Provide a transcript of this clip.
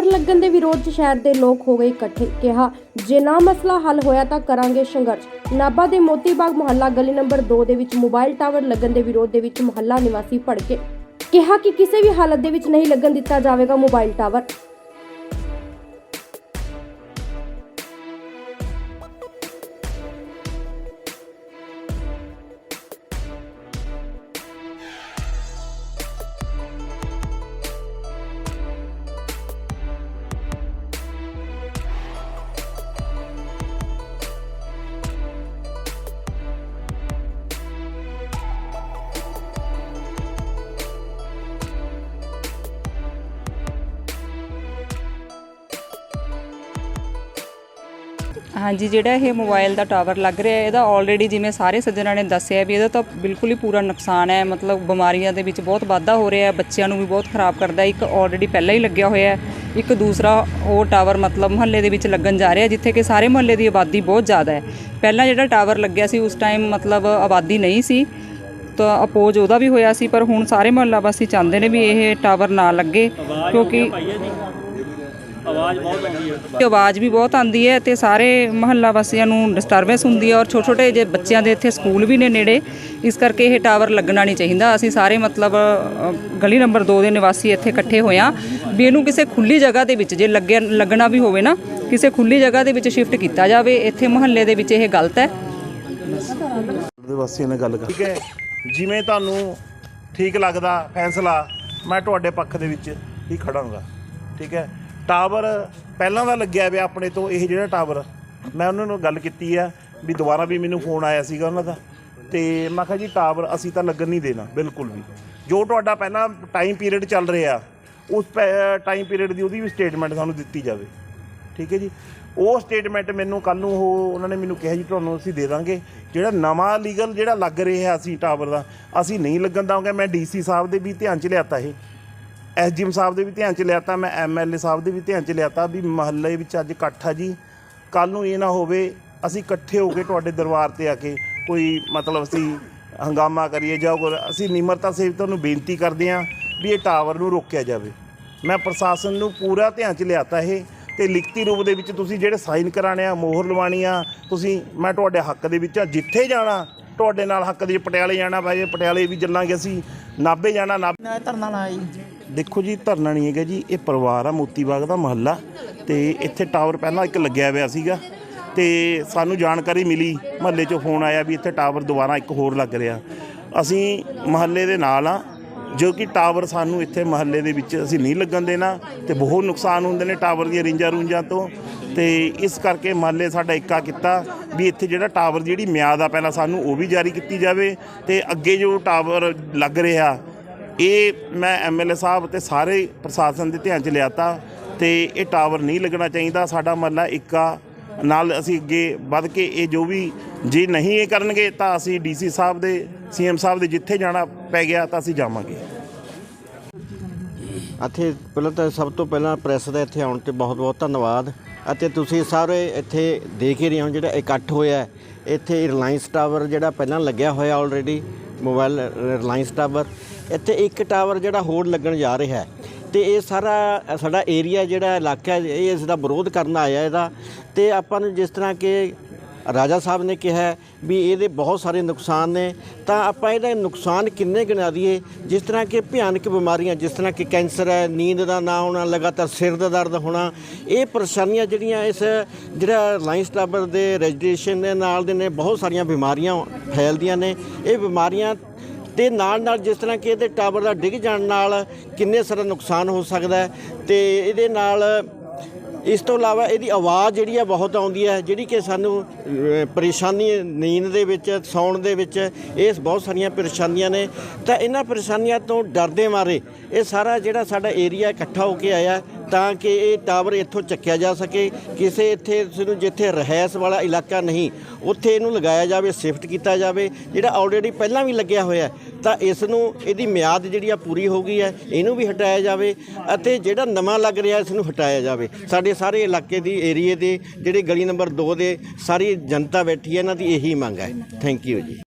Tower ਲੱਗਣ ਦੇ ਵਿਰੋਧ 'ਚ ਸ਼ਹਿਰ ਦੇ ਲੋਕ ਹੋ ਗਏ ਇਕੱਠੇ। ਕਿਹਾ, ਜੇ ਨਾ ਮਸਲਾ ਹੱਲ ਹੋਇਆ ਤਾਂ ਕਰਾਂਗੇ ਸੰਘਰਸ਼। ਨਾਭਾ ਦੇ ਮੋਤੀ ਬਾਗ ਮੁਹੱਲਾ ਗਲੀ ਨੰਬਰ 2 ਦੇ ਵਿੱਚ ਮੋਬਾਈਲ ਟਾਵਰ ਲੱਗਣ ਦੇ ਵਿਰੋਧ ਦੇ ਵਿੱਚ ਮੁਹੱਲਾ ਨਿਵਾਸੀ ਭੜਕੇ। ਕਿਹਾ ਕਿ ਕਿਸੇ ਵੀ ਹਾਲਤ ਦੇ ਵਿੱਚ ਨਹੀਂ ਲੱਗਣ ਦਿੱਤਾ ਜਾਵੇਗਾ ਮੋਬਾਈਲ ਟਾਵਰ। ਹਾਂਜੀ, ਜਿਹੜਾ ਇਹ ਮੋਬਾਈਲ ਦਾ ਟਾਵਰ ਲੱਗ ਰਿਹਾ ਇਹਦਾ ਆਲਰੇਡੀ ਜਿਵੇਂ ਸਾਰੇ ਸੱਜਣਾਂ ਨੇ ਦੱਸਿਆ ਵੀ ਇਹਦਾ ਤਾਂ ਬਿਲਕੁਲ ਹੀ ਪੂਰਾ ਨੁਕਸਾਨ ਹੈ, ਮਤਲਬ ਬਿਮਾਰੀਆਂ ਦੇ ਵਿੱਚ ਬਹੁਤ ਵਾਧਾ ਹੋ ਰਿਹਾ ਹੈ, ਬੱਚਿਆਂ ਨੂੰ ਵੀ ਬਹੁਤ ਖਰਾਬ ਕਰਦਾ ਇੱਕ ਆਲਰੇਡੀ ਪਹਿਲਾਂ ਹੀ ਲੱਗਿਆ ਹੋਇਆ ਹੈ, ਇੱਕ ਦੂਸਰਾ ਉਹ ਟਾਵਰ ਮਤਲਬ ਮੁਹੱਲੇ ਦੇ ਵਿੱਚ ਲੱਗਣ ਜਾ ਰਿਹਾ ਜਿੱਥੇ ਕਿ ਸਾਰੇ ਮੁਹੱਲੇ ਦੀ ਆਬਾਦੀ ਬਹੁਤ ਜ਼ਿਆਦਾ ਹੈ। ਪਹਿਲਾਂ ਜਿਹੜਾ ਟਾਵਰ ਲੱਗਿਆ ਸੀ, ਉਸ ਟਾਈਮ ਮਤਲਬ ਆਬਾਦੀ ਨਹੀਂ ਸੀ, ਤਾਂ ਅਪੋਜ ਉਹਦਾ ਵੀ ਹੋਇਆ ਸੀ, ਪਰ ਹੁਣ ਸਾਰੇ ਮੁਹੱਲਾ ਵਾਸੀ ਚਾਹੁੰਦੇ ਨੇ ਵੀ ਇਹ ਟਾਵਰ ਨਾ ਲੱਗੇ, ਕਿਉਂਕਿ ਆਵਾਜ਼ ਬਹੁਤ ਆਉਂਦੀ ਹੈ। ਆਵਾਜ਼ ਵੀ ਬਹੁਤ ਆਉਂਦੀ ਹੈ ਤੇ ਸਾਰੇ ਮਹੱਲਾ ਵਾਸੀਆਂ ਨੂੰ ਡਿਸਟਰਬੈਂਸ ਹੁੰਦੀ ਹੈ ਔਰ ਛੋਟੇ ਛੋਟੇ ਜੇ ਬੱਚਿਆਂ ਦੇ ਇੱਥੇ ਸਕੂਲ ਵੀ ਨੇ ਨੇੜੇ ਇਸ ਕਰਕੇ ਇਹ ਟਾਵਰ ਲੱਗਣਾ ਨਹੀਂ ਚਾਹੀਦਾ। ਅਸੀਂ ਸਾਰੇ ਮਤਲਬ ਗਲੀ ਨੰਬਰ 2 ਦੇ ਨਿਵਾਸੀ ਇੱਥੇ ਇਕੱਠੇ ਹੋਏ ਹਾਂ। ਵੀ ਇਹਨੂੰ ਕਿਸੇ ਖੁੱਲੀ ਜਗ੍ਹਾ ਦੇ ਵਿੱਚ ਜੇ ਲੱਗਿਆ ਲੱਗਣਾ ਵੀ ਹੋਵੇ ਨਾ ਕਿਸੇ ਖੁੱਲੀ ਜਗ੍ਹਾ ਦੇ ਵਿੱਚ ਸ਼ਿਫਟ ਕੀਤਾ ਜਾਵੇ ਇੱਥੇ ਮੁਹੱਲੇ ਦੇ ਵਿੱਚ ਇਹ ਗਲਤ ਹੈ। ਦੇ ਵਾਸੀਆਂ ਨਾਲ ਗੱਲ ਕਰ। ਠੀਕ ਹੈ। ਜਿਵੇਂ ਤੁਹਾਨੂੰ ਠੀਕ ਲੱਗਦਾ ਫੈਸਲਾ ਮੈਂ ਤੁਹਾਡੇ ਪੱਖ ਦੇ ਵਿੱਚ ਹੀ ਖੜਾਂਗਾ। ਠੀਕ ਹੈ। ਟਾਵਰ ਪਹਿਲਾਂ ਦਾ ਲੱਗਿਆ ਪਿਆ ਆਪਣੇ ਤੋਂ, ਇਹ ਜਿਹੜਾ ਟਾਵਰ, ਮੈਂ ਉਹਨਾਂ ਨੂੰ ਗੱਲ ਕੀਤੀ ਆ ਵੀ ਦੁਬਾਰਾ ਵੀ ਮੈਨੂੰ ਫੋਨ ਆਇਆ ਸੀਗਾ ਉਹਨਾਂ ਦਾ। ਤੇ ਮੈਂ ਕਿਹਾ ਜੀ, ਟਾਵਰ ਅਸੀਂ ਤਾਂ ਲੱਗਣ ਨਹੀਂ ਦੇਣਾ, ਬਿਲਕੁਲ ਵੀ। ਜੋ ਤੁਹਾਡਾ ਪਹਿਲਾਂ ਟਾਈਮ ਪੀਰੀਅਡ ਚੱਲ ਰਿਹਾ, ਉਸ ਟਾਈਮ ਪੀਰੀਅਡ ਦੀ ਉਹਦੀ ਵੀ ਸਟੇਟਮੈਂਟ ਸਾਨੂੰ ਦਿੱਤੀ ਜਾਵੇ। ਠੀਕ ਹੈ ਜੀ? ਉਹ ਸਟੇਟਮੈਂਟ ਮੈਨੂੰ ਕੱਲ ਨੂੰ ਉਹ, ਉਹਨਾਂ ਨੇ ਮੈਨੂੰ ਕਿਹਾ ਜੀ, ਤੁਹਾਨੂੰ ਅਸੀਂ ਦੇ ਦਾਂਗੇ। ਜਿਹੜਾ ਨਵਾਂ ਲੀਗਲ ਜਿਹੜਾ ਲੱਗ ਰਿਹਾ ਅਸੀਂ ਟਾਵਰ ਦਾ, ਅਸੀਂ ਨਹੀਂ ਲੱਗਣ ਦਾਂਗੇ ਮੈਂ ਡੀਸੀ ਸਾਹਿਬ ਦੇ ਵੀ ਧਿਆਨ ਚ ਲਿਆਤਾ ਇਹ। ਐਸਡੀਐਮ ਸਾਹਿਬ ਦੇ ਵੀ ਧਿਆਨ ਚ ਲਿਆਤਾ, ਮੈਂ ਐਮਐਲਏ ਸਾਹਿਬ ਦੇ ਵੀ ਧਿਆਨ ਚ ਲਿਆਤਾ ਵੀ ਮਹੱਲੇ ਵਿੱਚ ਅੱਜ ਇਕੱਠ ਆ ਜੀ। ਕੱਲ ਨੂੰ ਇਹ ਨਾ ਹੋਵੇ, ਅਸੀਂ ਇਕੱਠੇ ਹੋ ਕੇ ਤੁਹਾਡੇ ਦਰਬਾਰ ਤੇ ਆ ਕੇ ਕੋਈ ਮਤਲਬ ਅਸੀਂ ਹੰਗਾਮਾ ਕਰੀਏ ਜਾਂ ਕੋਈ- ਅਸੀਂ ਨਿਮਰਤਾ ਸੇਵ ਤੁਹਾਨੂੰ ਬੇਨਤੀ ਕਰਦੇ ਹਾਂ ਵੀ ਇਹ ਟਾਵਰ ਨੂੰ ਰੋਕਿਆ ਜਾਵੇ। ਮੈਂ ਪ੍ਰਸ਼ਾਸਨ ਨੂੰ ਪੂਰਾ ਧਿਆਨ ਚ ਲਿਆਤਾ ਇਹ ਤੇ ਲਿਖਤੀ ਰੂਪ ਦੇ ਵਿੱਚ ਤੁਸੀਂ ਜਿਹੜੇ ਸਾਈਨ ਕਰਾਣੇ ਆ, ਮੋਹਰ ਲਵਾਉਣੀ ਆ, ਤੁਸੀਂ, ਮੈਂ ਤੁਹਾਡੇ ਹੱਕ ਦੇ ਵਿੱਚ ਆ, ਜਿੱਥੇ ਜਾਣਾ, ਤੁਹਾਡੇ ਨਾਲ ਹੱਕ ਦੇ ਵਿੱਚ ਪਟਿਆਲੇ ਜਾਣਾ, ਭਾਈ ਪਟਿਆਲੇ ਵੀ ਚੱਲਾਂਗੇ ਅਸੀਂ, ਨਾਭੇ ਜਾਣਾ, ਨਾਭੇ ਧਰਨਾ ਲਾਇਆ ਜੀ। ਦੇਖੋ ਜੀ, ਧਰਨਾ ਨਹੀਂ ਹੈਗਾ ਜੀ, ਇਹ ਪਰਿਵਾਰ ਆ, ਮੋਤੀ ਬਾਗ ਦਾ ਮਹੱਲਾ। ਤੇ ਇੱਥੇ ਟਾਵਰ ਪਹਿਲਾਂ ਇੱਕ ਲੱਗਿਆ ਹੋਇਆ ਸੀਗਾ। ਤੇ ਸਾਨੂੰ ਜਾਣਕਾਰੀ ਮਿਲੀ, ਮਹੱਲੇ 'ਚੋਂ ਫੋਨ ਆਇਆ ਵੀ ਇੱਥੇ ਟਾਵਰ ਦੁਬਾਰਾ ਇੱਕ ਹੋਰ ਲੱਗ ਰਿਹਾ। ਅਸੀਂ ਮਹੱਲੇ ਦੇ ਨਾਲ ਆ, ਜੋ ਕਿ ਟਾਵਰ ਸਾਨੂੰ ਇੱਥੇ ਮਹੱਲੇ ਦੇ ਵਿੱਚ ਅਸੀਂ ਨਹੀਂ ਲੱਗਣ ਦੇਣਾ, ਤੇ ਬਹੁਤ ਨੁਕਸਾਨ ਹੁੰਦੇ ਨੇ ਟਾਵਰ ਦੀਆਂ ਰਿੰਜਾਂ ਰੂੰਜਾਂ ਤੋਂ। ਤੇ ਇਸ ਕਰਕੇ ਮਹੱਲੇ ਸਾਡਾ ਇੱਕਾ ਕੀਤਾ ਵੀ ਇੱਥੇ ਜਿਹੜਾ ਟਾਵਰ ਜਿਹੜੀ ਮਿਆਦ ਆ, ਪਹਿਲਾਂ ਸਾਨੂੰ ਉਹ ਵੀ ਜਾਰੀ ਕੀਤੀ ਜਾਵੇ। ਤੇ ਅੱਗੇ ਜੋ ਟਾਵਰ ਲੱਗ ਰਿਹਾ ਇਹ ਮੈਂ ਐਮਐਲਏ ਸਾਹਿਬ ਤੇ ਸਾਰੇ ਪ੍ਰਸ਼ਾਸਨ ਦੇ ਧਿਆਨ 'ਚ ਲਿਆਤਾ ਤੇ ਇਹ ਟਾਵਰ ਨਹੀਂ ਲੱਗਣਾ ਚਾਹੀਦਾ, ਸਾਡਾ ਮਹੱਲਾ ਇੱਕਾ। ਨਾਲ ਅਸੀਂ ਅੱਗੇ ਵੱਧ ਕੇ ਇਹ ਜੋ ਵੀ ਜੇ ਨਹੀਂ ਇਹ ਕਰਨਗੇ ਤਾਂ ਅਸੀਂ ਡੀਸੀ ਸਾਹਿਬ ਦੇ ਸੀਐਮ ਸਾਹਿਬ ਦੇ ਜਿੱਥੇ ਜਾਣਾ ਪੈ ਗਿਆ ਤਾਂ ਅਸੀਂ ਜਾਵਾਂਗੇ। ਇੱਥੇ ਪਹਿਲਾਂ ਤਾਂ ਸਭ ਤੋਂ ਪਹਿਲਾਂ ਪ੍ਰੈਸ ਦਾ ਇੱਥੇ ਆਉਣ ਤੇ ਬਹੁਤ-ਬਹੁਤ ਧੰਨਵਾਦ। ਅਤੇ ਤੁਸੀਂ ਸਾਰੇ ਇੱਥੇ ਦੇਖ ਹੀ ਰਹੇ ਹੋ ਜਿਹੜਾ ਇਕੱਠ ਹੋਇਆ ਇੱਥੇ ਰਿਲਾਇੰਸ ਟਾਵਰ ਜਿਹੜਾ ਪਹਿਲਾਂ ਲੱਗਿਆ ਹੋਇਆ ਆਲਰੇਡੀ ਮੋਬਾਈਲ ਰਿਲਾਇੰਸ ਟਾਵਰ ਇੱਥੇ ਇੱਕ ਟਾਵਰ ਜਿਹੜਾ ਹੋਰ ਲੱਗਣ ਜਾ ਰਿਹਾ ਹੈ। ਤੇ ਇਹ ਸਾਰਾ ਸਾਡਾ ਏਰੀਆ ਜਿਹੜਾ ਇਲਾਕਾ ਇਹ ਇਸ ਦਾ ਵਿਰੋਧ ਕਰਨ ਆਇਆ ਇਹਦਾ। ਤੇ ਆਪਾਂ ਨੂੰ ਜਿਸ ਤਰ੍ਹਾਂ ਕਿ ਰਾਜਾ ਸਾਹਿਬ ਨੇ ਕਿਹਾ ਵੀ ਇਹਦੇ ਬਹੁਤ ਸਾਰੇ ਨੁਕਸਾਨ ਨੇ, ਤਾਂ ਆਪਾਂ ਇਹਦਾ ਨੁਕਸਾਨ ਕਿੰਨੇ ਗਿਣਾ ਦਈਏ? ਜਿਸ ਤਰ੍ਹਾਂ ਕਿ ਭਿਆਨਕ ਬਿਮਾਰੀਆਂ, ਜਿਸ ਤਰ੍ਹਾਂ ਕਿ ਕੈਂਸਰ ਹੈ, ਨੀਂਦ ਦਾ ਨਾ ਆਉਣਾ ਲਗਾਤਾਰ ਸਿਰ ਦਾ ਦਰਦ ਹੋਣਾ, ਇਹ ਪਰੇਸ਼ਾਨੀਆਂ ਜਿਹੜੀਆਂ ਇਸ ਜਿਹੜਾ ਲਾਇੰਸ ਟਾਵਰ ਦੇ ਰੈਜੀਸਟ੍ਰੇਸ਼ਨ ਦੇ ਨਾਲ ਦੇ ਨੇ, ਬਹੁਤ ਸਾਰੀਆਂ ਬਿਮਾਰੀਆਂ ਫੈਲਦੀਆਂ ਨੇ। ਇਹ ਬਿਮਾਰੀਆਂ ਤੇ ਨਾਲ ਨਾਲ ਜਿਸ ਤਰ੍ਹਾਂ ਕਿ ਇਹਦੇ ਟਾਵਰ ਦਾ ਡਿੱਗ ਜਾਣ ਨਾਲ ਕਿੰਨੇ ਸਾਰਾ ਨੁਕਸਾਨ ਹੋ ਸਕਦਾ ਹੈ ਤੇ ਇਹਦੇ ਨਾਲ ਇਸ ਤੋਂ ਇਲਾਵਾ ਇਹਦੀ ਆਵਾਜ਼ ਜਿਹੜੀ ਆ ਬਹੁਤ ਆਉਂਦੀ ਹੈ, ਜਿਹੜੀ ਕਿ ਸਾਨੂੰ ਪਰੇਸ਼ਾਨੀ, ਨੀਂਦ ਦੇ ਵਿੱਚ, ਸੌਣ ਦੇ ਵਿੱਚ, ਇਹ ਬਹੁਤ ਸਾਰੀਆਂ ਪਰੇਸ਼ਾਨੀਆਂ ਨੇ। ਤਾਂ ਇਹਨਾਂ ਪਰੇਸ਼ਾਨੀਆਂ ਤੋਂ ਡਰਦੇ ਮਾਰੇ, ਇਹ ਸਾਰਾ ਜਿਹੜਾ ਸਾਡਾ ਏਰੀਆ ਇਕੱਠਾ ਹੋ ਕੇ ਆਇਆ ਤਾਂ ਕਿ ਇਹ ਟਾਵਰ ਇੱਥੋਂ ਚੱਕਿਆ ਜਾ ਸਕੇ, ਕਿਸੇ ਇੱਥੇ ਨੂੰ ਜਿੱਥੇ ਰਹਿਸ ਵਾਲਾ ਇਲਾਕਾ ਨਹੀਂ, ਉੱਥੇ ਇਹਨੂੰ ਲਗਾਇਆ ਜਾਵੇ ਸ਼ਿਫਟ ਕੀਤਾ ਜਾਵੇ, ਜਿਹੜਾ ਆਲਰੇਡੀ ਪਹਿਲਾਂ ਵੀ ਲੱਗਿਆ ਹੋਇਆ ਤਾਂ ਇਸ ਨੂੰ ਇਹਦੀ ਮਿਆਦ ਜਿਹੜੀ ਆ ਪੂਰੀ ਹੋ ਗਈ ਹੈ, ਇਹਨੂੰ ਵੀ ਹਟਾਇਆ ਜਾਵੇ ਅਤੇ ਜਿਹੜਾ ਨਵਾਂ ਲੱਗ ਰਿਹਾ ਇਸ ਨੂੰ ਹਟਾਇਆ ਜਾਵੇ। ਸਾਡੇ ਸਾਰੇ ਇਲਾਕੇ ਦੀ ਏਰੀਏ ਦੇ, ਜਿਹੜੇ ਗਲੀ ਨੰਬਰ 2 ਦੇ, ਸਾਰੀ ਜਨਤਾ ਬੈਠੀ ਹੈ, ਇਹਨਾਂ ਦੀ ਇਹੀ ਮੰਗ ਹੈ। ਥੈਂਕ ਯੂ ਜੀ।